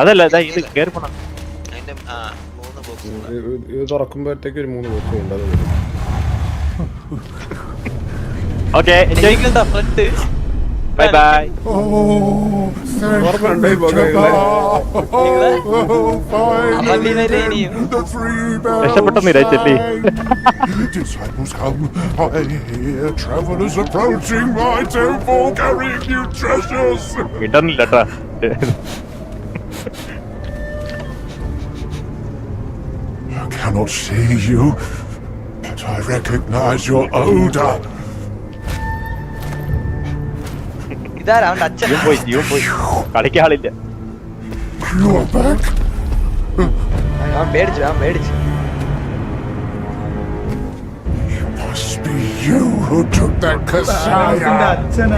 അതല്ല ഇതാ ഇത് കേറി പോണം. അതിന്റെ ആ മൂന്ന് ബോക്സ് ഇത് തുറക്കുമ്പോഴത്തേക്ക് ഒരു മൂന്ന് ബോക്സ് ഉണ്ട് അത് വരും. Okay enjoy friend bye bye ഓർമ്മയുണ്ടോ ഈ ബൊഗകളെ? രക്ഷപ്പെട്ടെന്ന് ഇരച്ചല്ലേ Disciples come, I hear travelers approaching my temple carrying new treasures. കിട്ടുന്നില്ല cannot see you, but I recognize your odor. ഇതാരാ അവന്റെ അച്ഛൻ ജീവൻ പോയി ജീവൻ പോയി കളിക്കാൻ ആളില്ല You are back? അവൻ പേടിച്ചു അവൻ പേടിച്ചു Must be you who took that Kasaya. അച്ഛൻ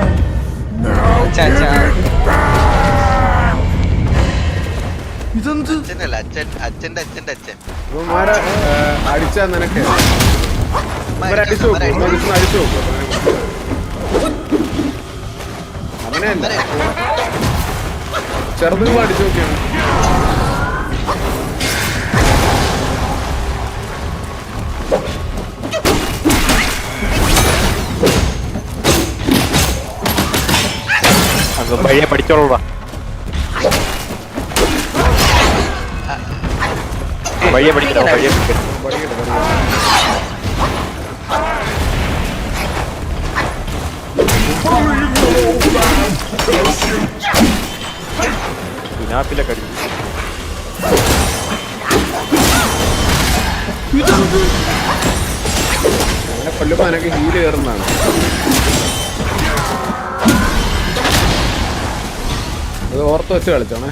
അച്ഛൻ അച്ഛനല്ല അച്ഛൻ അച്ഛന്റെ അച്ഛന്റെ അച്ഛൻ. ഇവന്മാരെ അടിച്ചാ നിനക്ക്. ഇവരെ അടിച്ചു നോക്കും അവരെ ഇവരെ അടിച്ചു നോക്കും. അവനെ അല്ല ചെറുതുങ്ങൾ അടിച്ചു നോക്കിയാണ് പയ്യെ പഠിച്ചോളൂടാ. പഠിക്കണം വഴിയെ പഠിക്കണം പഠിക്കട്ടെ പഠിക്കട്ടെ പിന്നാപ്പിലൊക്കെ അടിച്ചു അങ്ങനെ എനിക്ക് ഹീൽ കയറുന്നതാണ്. അത് ഓർത്ത് വെച്ച് കളിച്ചോണേ.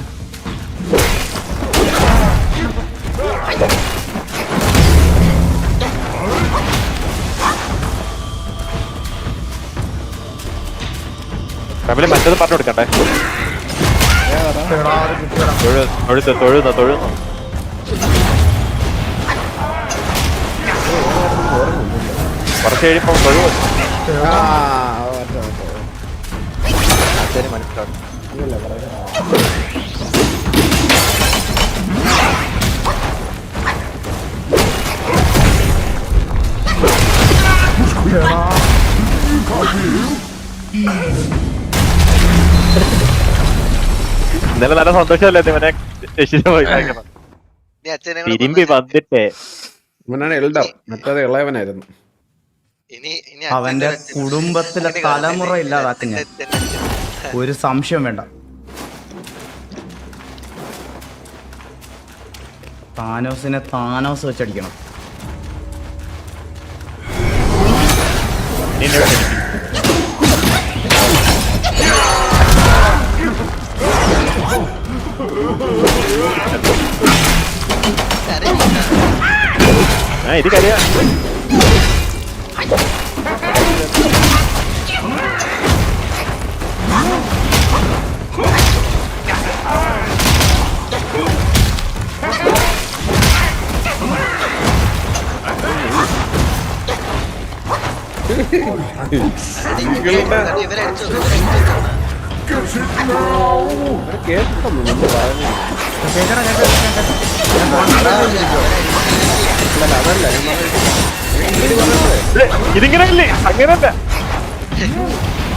ഫാമിലി മറ്റേത് പറഞ്ഞു കൊടുക്കട്ടെ. തൊഴു- തൊഴുത്ത് തൊഴുന്ന തൊഴുന്ന കുറച്ച് കഴിയുമ്പോ തൊഴുവ്? മനസ്സിലാവും. ഇന്നലെ നല്ല സന്തോഷമല്ലേ ഇവനെ രക്ഷിച്ചു പോയി? നീ അച്ഛനെ കൂടെ തിരുമ്പി വന്നിട്ടേ. ഇവനാണ് എൽഡർ മറ്റേത് ഇളയവനായിരുന്നു. ഇനി ഇനി അവന്റെ അച്ഛന്റെ കുടുംബത്തിലെ തലമുറ ഇല്ലാതാക്കി ഞാൻ. ഒരു സംശയം വേണ്ട. താനോസിനെ താനോസ് വെച്ചടിക്കണം. നിന്നെ ക്ഷണിക്കും. കരയില്ല. ആ ഇത് കരയാ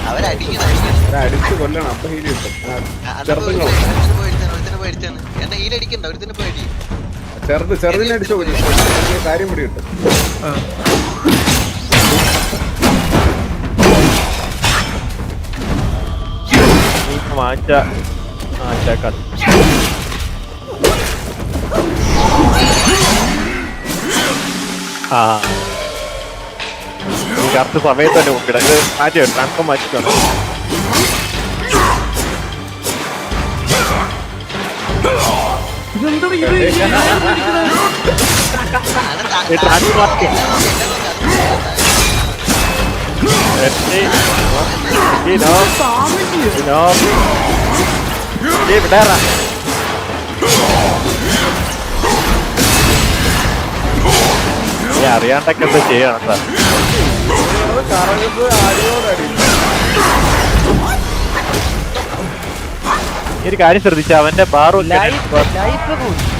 ഇവരെ അടിച്ചു ഇവരെ അടിച്ചു കൊല്ലണം. അപ്പൊ പറയുന്നില്ല കിട്ടും. ചെറുത് ചെറുതിനെ അങ്ങനല്ല അവരടിക്കണം അടിക്കണം ഒരു അടിച്ച് കൊല്ലണം അപ്പൊ ഹീൽ കിട്ടും ആ, അത് ചെറുതുങ്ങൾ ഒരുത്തനെ പോയിടിച്ചാണ് ഒരുത്തനെ പോയിടിച്ചാണ് എന്നാ ഈലടിക്കണ്ട ഒരുത്തനെ പോയി അടി ചെറുത് ചെറുതിനെ അടിച്ചു കൊല്ലും കാര്യം പിടി കിട്ടും മാറ്റ മാറ്റാക്കാണ് ആ കറക്റ്റ് സമയത്ത് തന്നെ മുമ്പിട ഇത് മാറ്റി ട്രാൻസ്ഫോം മാറ്റിക്കണം ഈ ട്രാൻസ്ഫോം മാറ്റി വിടാറാ നീ അറിയാണ്ടൊക്കെ എന്താ ചെയ്യണം സാർ ഒരു കാര്യം ശ്രദ്ധിച്ച അവന്റെ ബാറു ലൈഫ് ലൈഫ്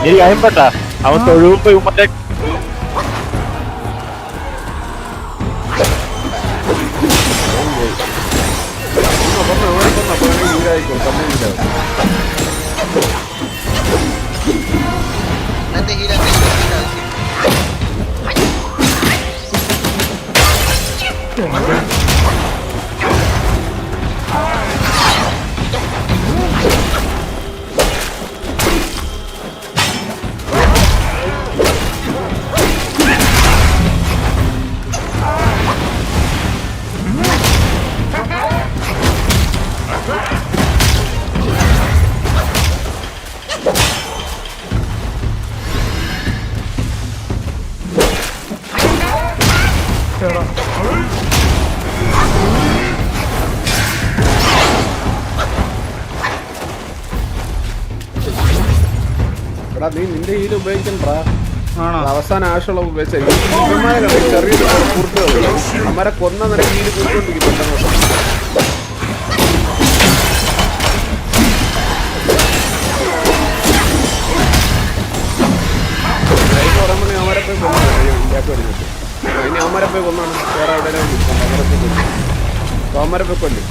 കാര്യം അയമ്പട്ടാ? അവൻ തൊഴുമ്പോ മറ്റേ എടാ നീ നിന്റെ ഹീൽ ഉപയോഗിക്കണ്ടാ. അവസാന ആവശ്യമുള്ള ഉപയോഗിച്ച ചെറിയ അമ്മരെ കൊന്ന നിനക്ക് ഹീൽ കുറുക്കൊണ്ടിരിക്കും അവരെ പോയി ഇന്ത്യയ്ക്ക് വരുന്നത് അവന്മാരെ പോയി കൊന്നാണ്. വേറെ എവിടെ അവന്മാരെ പോയി കൊല്ലും.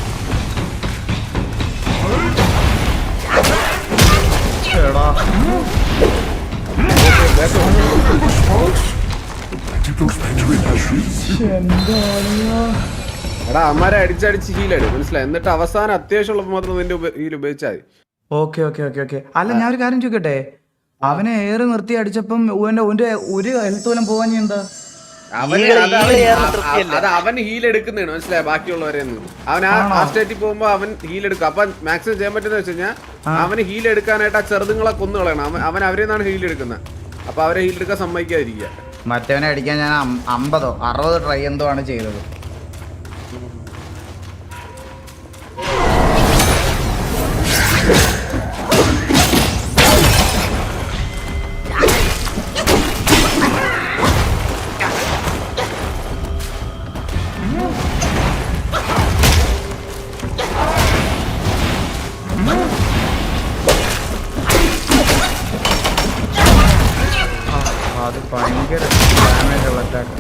എടാ. അമ്മരെ അടിച്ചടിച്ച് ഹീലാണ് മനസ്സിലായി? എന്നിട്ട് അവസാനം അത്യാവശ്യമുള്ളപ്പോൾ മാത്രം നിന്റെ ഹീൽ ഉപയോഗിച്ചാൽ മതി. Okay okay okay okay. അല്ല ഞാൻ ഒരു കാര്യം ചോദിക്കട്ടെ? അവനെ ഏറ് നിർത്തി അടിച്ചപ്പം ഓന്റെ ഓന്റെ ഒരു ഹെൽത്ത് പോലും പോവാൻ എന്താ? അത് അവൻ- ഹീൽ എടുക്കുന്നതാണ് മനസ്സിലായ? ബാക്കിയുള്ളവരെ അവൻ ആ സ്റ്റേറ്റിൽ പോകുമ്പോ അവൻ ഹീൽ എടുക്കും. അപ്പൊ മാക്സിമം ചെയ്യാൻ പറ്റുന്ന വെച്ച് കഴിഞ്ഞാൽ അവന് ഹീൽ എടുക്കാനായിട്ട് ആ ചെറുതുങ്ങളെ കൊന്നു കളയണം അവൻ അവൻ അവരെ നിന്നാണ് ഹീൽ എടുക്കുന്നത്. അപ്പൊ അവരെ ഹീൽ എടുക്കാൻ സമ്മതിക്കാതിരിക്കുക. മറ്റവനെ അടിക്കാൻ ഞാൻ അമ്പതോ അറുപതോ ട്രൈ എന്തോ ആണ് ചെയ്തത്? Damage al ataque.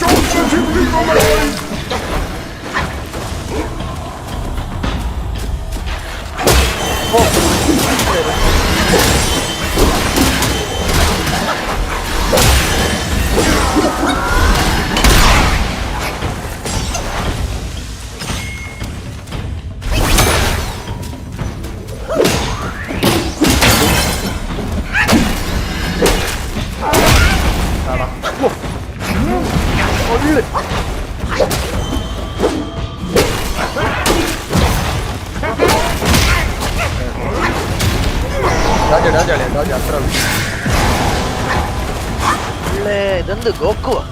Don't you give me away! 나, 나. 어! 얼른! 나자, 나자, 나자, 나자. 원래, 넌도 그 없고.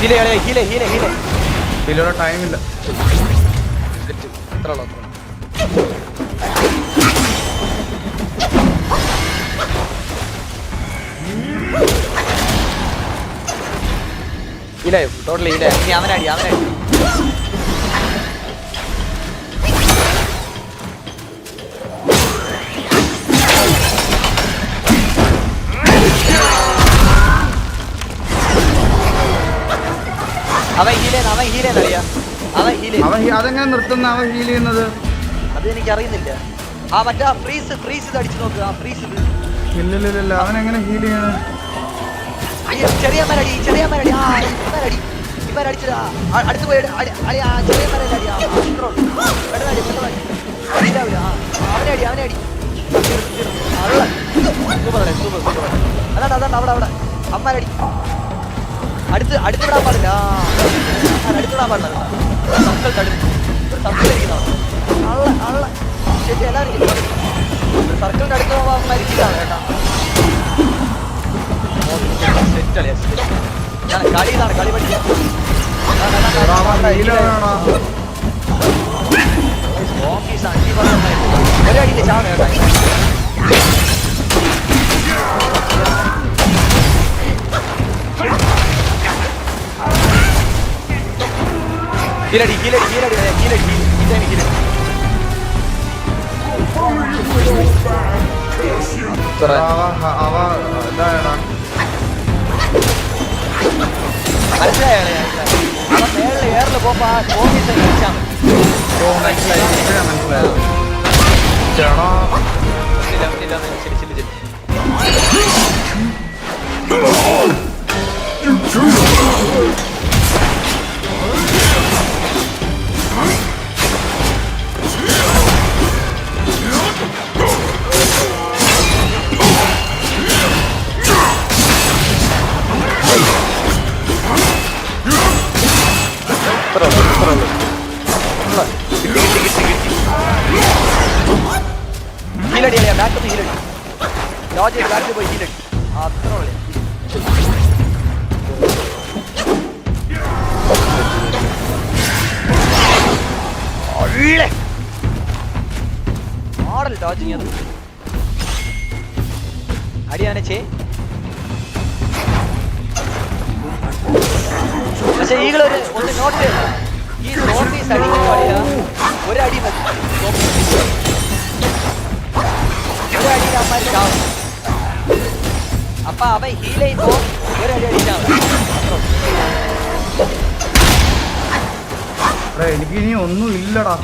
ഹീലെ കളയാ ഹീലെ ഹീലെ ഹീലെ ഇതിലൊരു ടൈമില്ല എത്ര ഉള്ളു ഹീലെ ടോട്ടലി ഹീലെ നീ അവനടി അവനടി അവൻ ഹീലേന്ന് അവൻ ഹീലേന്ന് അറിയാ അവൻ ഹീലേ അവൻ അതെങ്ങനെ നിർത്തുന്ന? അവൻ ഹീൽ ചെയ്യുന്നത്? അത് എനിക്ക് അറിയുന്നില്ല. ആ മറ്റേ ഫ്രീസ് ഫ്രീസ് അടിച്ചു നോക്കുക ആ ഫ്രീസ് ഇത് ഇല്ലില്ലില്ല അവൻ എങ്ങനെ ഹീൽ ചെയ്യണ അയ്യോ ചെറിയ മരടി ചെറിയ മരടി. ആ മരടി ഇവരടിച്ചതാ അടുത്ത് പോയി അടി- അടി- അടി ആ ചെറിയ മരടി അടി ആ അത്രേ ഉള്ളൂ. പെട്ടെന്ന് അടി പെട്ടെന്ന് അടി. അടിയിലാവില്ല അവനെ അടി അവനെ അടി. സൂപ്പർ സൂപ്പർ സൂപ്പർ അതാണ് അതാണ് അവിടെ അവിടെ. അമ്മാരടി അടുത്ത് അടുത്ത് വിടാൻ പാടില്ല. അടുത്ത് വിടാൻ പാടില്ല. സർക്കിൾ തടുത്തു ഒരു സർക്കിൾ ഇരിക്കുന്നതാണ് അള്ള അള്ള. ശരി എല്ലാവരും സർക്കിളിന്റെ അടുത്ത് പോകാൻ അമ്മ ഇരിക്കുന്നതാണ് കേട്ടോ. സെറ്റ് അല്ലേ ഞാൻ കളി ഇതാണ് കളി പഠിക്കാം ഒരടിയില്ല ചാവ കേട്ടോ കീലടി കീലടി കീലടി കീലടി കീലടി കീലടി അവ ഇതായടാ മനസ്സിലായോ അവൻ മേളിൽ ഏറിൽ പോകുമ്പോ ആ ഓഫീസിൽ വിളിച്ചാൽ മതി മനസ്സിലായി പോയി ഹീലടി അത്ര ഉള്ളു. മോഡൽ ടോച്ചിങ് അത് അടിയാനച്ചേ ചേ. ഈകൾ ഒരു ഒന്ന് നോട്ട് ഈ നോട്ടീസ് അടിക്കുന്ന കളിയാ ഒരടി മതി. ഒരടി അമ്മാര് ചാവും. അപ്പൊ അവൻ ഹീൽ അടിച്ചാൽ എനിക്ക് ഇനി ഒന്നും ഇല്ലടാ.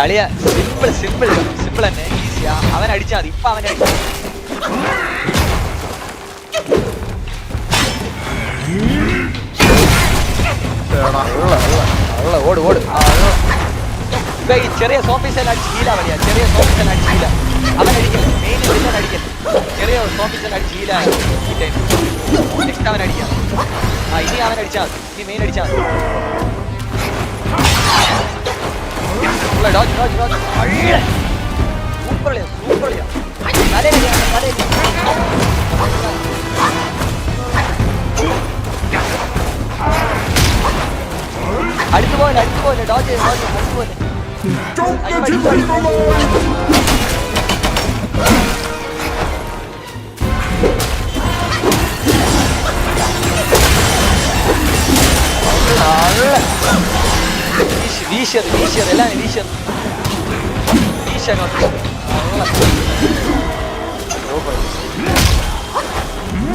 അളിയ സിമ്പിൾ സിമ്പിൾ സിമ്പിൾ തന്നെ ഈസിയാ അവൻ അടിച്ചാൽ മതി ഇപ്പൊ അവൻ അടിച്ചു ചേടാ ഓട് ഓട്. ആ, ഈ ചെറിയ സോഫീസെല്ലാം അടിച്ച് ഹീല വഴിയാ ചെറിയ സോഫീസെല്ലാം അടിച്ച് ഹീല അവൻ അടിക്കില്ല മെയിൻ വില്ലൻ അടിക്കില്ല ചെറിയ സോഫീസെല്ലാം അടിച്ച് ഹീല നെക്സ്റ്റ് അവൻ അടിക്കാം. ആ ഇനി അവൻ അടിച്ചാൽ മതി. ഇനി മെയിൻ അടിച്ചാൽ മതി. പോലെ അടുത്ത് പോലെ ഡോജ് ഡോജ് അടുത്ത് പോലെ Don't let him leave alone! വീശ് വീശത് വീശത് എല്ലാം വീശത് വീശ അങ്ങോട്ട്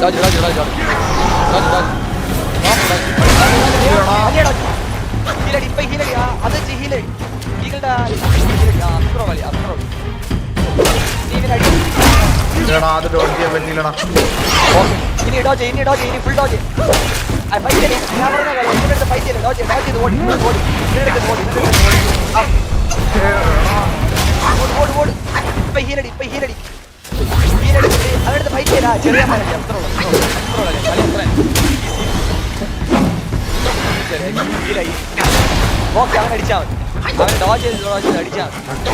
dodge dodge dodge dodge dodge dodge ഹീലടി ഇപ്പൊ ഹീലടി ആ അത് ഹീലടി ഈകളുടെ ഹീലടി ആ അത്ര വലിയ അത്ര വലിയ. നീ ഇവനെ ഇല്ലടാ അത് ഡോട്ട് ചെയ്യാൻ പറ്റില്ലടാ ഇനി ഡോജ് ഇനി ഡോജ് ഇനി ഫുൾ ഡോജ് ഫൈറ്റ് ചെയ്യേ. ഞാൻ പറഞ്ഞ ഇതിന്റെ ഫൈറ്റ് ചെയ്യേ. ഡോജ് ഡോജ് ചെയ്ത് ഓടി ഓടി ഇതിന്റെ ഓടി ഓടി ഓടി ഓടി. ആ. ഓട് ഓട് ഓട്. ഇപ്പൊ ഹീലടി ഇപ്പൊ ഹീലടി ഹീലടി അവരുടെ ഫൈറ്റ് ചെയ്യലാ ചെറിയ മരം അത്ര ഉള്ളു അത്ര ഉള്ളു. കളി അത്ര. ഹീലായി ഓക്കെ അവൻ അടിച്ചാൽ മതി അവൻ ഡോജ് ചെയ്ത് ഡോജ് ചെയ്ത് അടിച്ചാൽ മതി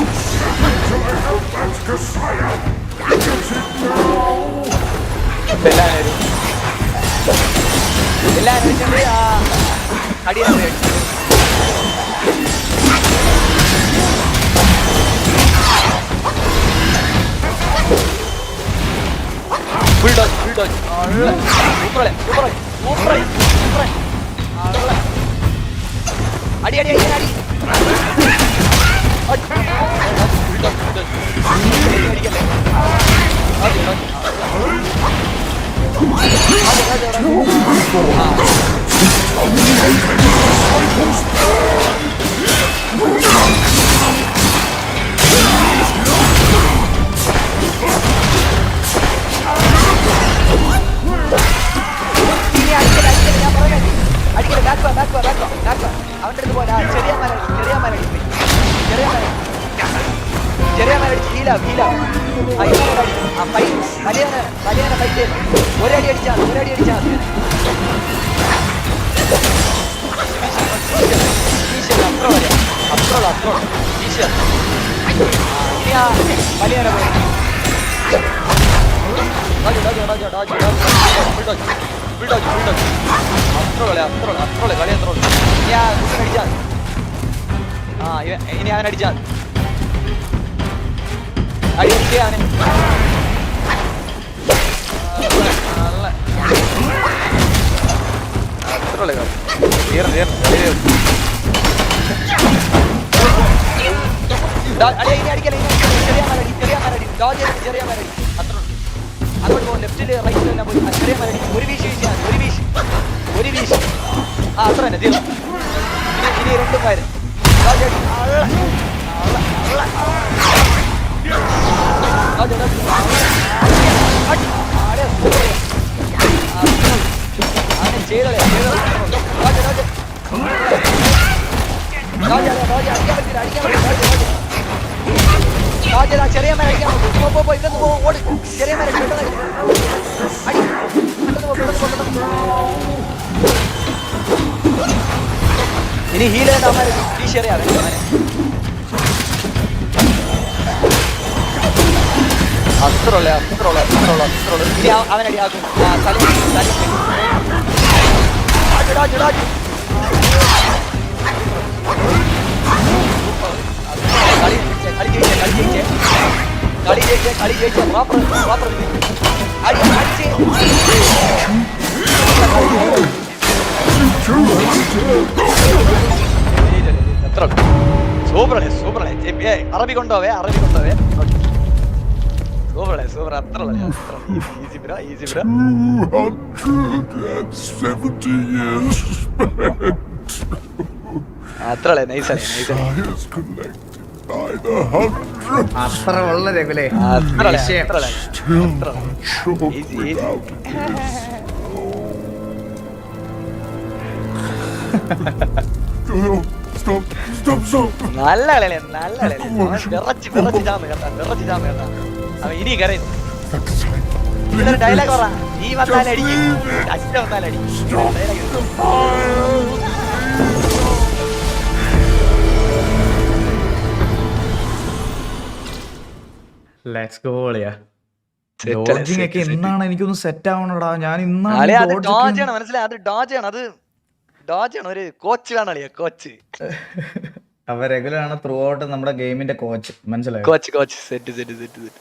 ഇപ്പൊ എല്ലാവരും എല്ലാവരും വെച്ചിട്ട് ആ അടിയാണ് അടിച്ചത് ഫുൾ ഡോജ് ഫുൾ ഡോജ് സൂപ്പറല്ലേ സൂപ്പറായി 아리 아리 아리 아리. 아, 둘다 둘다. 아리게를 낚아 낚아 낚아 낚아 അവന്റെ അടുത്ത് പോലെ ചെറിയ മല ചെറിയ മല ചെറിയ മല ചെറിയ മല അടിച്ച് ഹീലാ ഹീലാ. ആ വലിയനെ ഫൈറ്റ് ഒരടി അടിച്ചാൽ ഒരടി അടിച്ചാൽ അത്ര വരെ അത്ര അത്ര ഈശ്വര ഇനി ആ വലിയനെ dodge dodge dodge dodge dodge dodge. Full dodge അത്ര കളി അത്ര അത്ര കളി അത്ര ഇനി ആ കുട്ടൻ അടിച്ചാൽ ആ ഇനി അവൻ അടിച്ചാൽ അടി അടിക്കുക അവന് നല്ല അത്ര കളി തീർന്നു തീർന്നു കളി തീർന്നു. ഇനി ചെറിയ മരടി, ചെറിയ മരടി. ചെറിയ മരടി. അത്രേ. അങ്ങോട്ട് പോകും ലെഫ്റ്റിൽ റൈറ്റിൽ തന്നെ പോയി അത്രയും മരടി ഒരു വീശ് വീശിയാൽ ഒരു വീശ് ഒരു വീശ് ആ അത്ര തന്നെ തീർന്നു ഇനി ഇനി രണ്ടും കാര്യം. അവനെ ചെയ്തോളെ അടിക്കാൻ പറ്റില്ല അടിക്കാൻ പറ്റില്ല രാജരാ ചെറിയ മരം പോ, പോ, പോ, ഇവിടുന്ന് പോ, ഓട്. ചെറിയ ഇനി ഹീൽ ചെയ്ത അവന്മാര് വീശിയെറിയാതെ അവനെ. അത്രയുള്ള അത്രയുള്ള അത്രയുള്ള അത്രയുള്ള ഇനി അവ- അവനടി ആക്കും ആ, തല തല ഡോജ്. കളി കളി ജയിച്ചേ, കളി ജയിച്ചേ. കളി ജയിച്ചേ, കളി ജയിച്ചേ. Proper, proper. എത്ര സൂപ്പറല്ലേ സൂപ്പറല്ലേ ഏ, അറബി കൊണ്ടോവേ അറബി കൊണ്ടോവേ സൂപ്പറല്ലേ സൂപ്പർ അത്ര easy bro easy bro 270 years spent. അത്ര ഉള്ള. രഘുലേ. നല്ല കളിയല്ലേ നല്ല കളിയല്ലേ അവൻ വിറച്ച് വിറച്ച് ചാന്ന് കേട്ടാ വിറച്ച് ചാന്ന് കേട്ടാ. അവൻ ഇനി കരയുന്നു. Next time. ഇതൊരു ഡയലോഗ് പറ. നീ വന്നാലടി അടിക്കും അച്ഛൻ വന്നാലടിക്കും. ഡയലോഗ് ലെറ്റ്സ് ഗോ കളിയാ ഡോജിങ് ഒക്കെ. എന്നാണ് എനിക്കൊന്ന് സെറ്റ് ആവണടാ. ഞാൻ ഇന്നാണ് അത് dodge ഡോജ് ഒക്കെ- ആണ് മനസ്സിലായി? അത് ഡോജാണ് ആണ് അത് ഡോജാണ് ഒരു കോച്ച് വേണം അളിയാ കോച്ച് അവ റെഗുലർ ആണ് ത്രൂ ഔട്ട് നമ്മുടെ ഗെയിമിന്റെ കോച്ച് മനസ്സിലായി? Coach coach set set set set